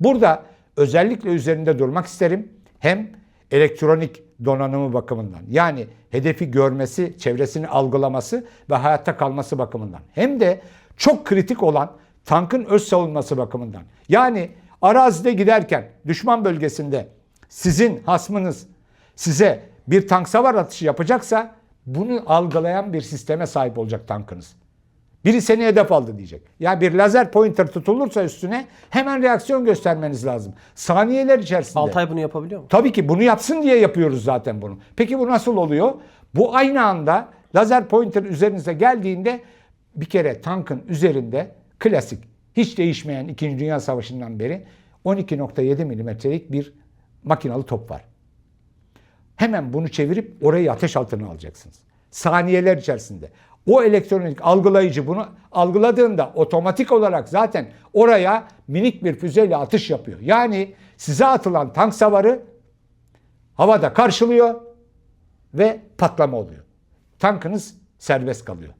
Burada özellikle üzerinde durmak isterim. Hem elektronik donanımı bakımından yani hedefi görmesi, çevresini algılaması ve hayatta kalması bakımından. Hem de çok kritik olan tankın öz savunması bakımından. Yani arazide giderken düşman bölgesinde sizin hasmınız size bir tank savar atışı yapacaksa bunu algılayan bir sisteme sahip olacak tankınız. Biri seni hedef aldı diyecek. Ya bir lazer pointer tutulursa üstüne hemen reaksiyon göstermeniz lazım. Saniyeler içerisinde. Altay bunu yapabiliyor mu? Tabii ki bunu yapsın diye yapıyoruz zaten bunu. Peki bu nasıl oluyor? Bu aynı anda lazer pointer üzerinize geldiğinde bir kere tankın üzerinde klasik hiç değişmeyen 2. Dünya Savaşı'ndan beri 12.7 milimetrelik bir makinalı top var. Hemen bunu çevirip orayı ateş altına alacaksınız. Saniyeler içerisinde. O elektronik algılayıcı bunu algıladığında otomatik olarak zaten oraya minik bir füzeyle atış yapıyor. Yani size atılan tank savarı havada karşılıyor ve patlama oluyor. Tankınız serbest kalıyor.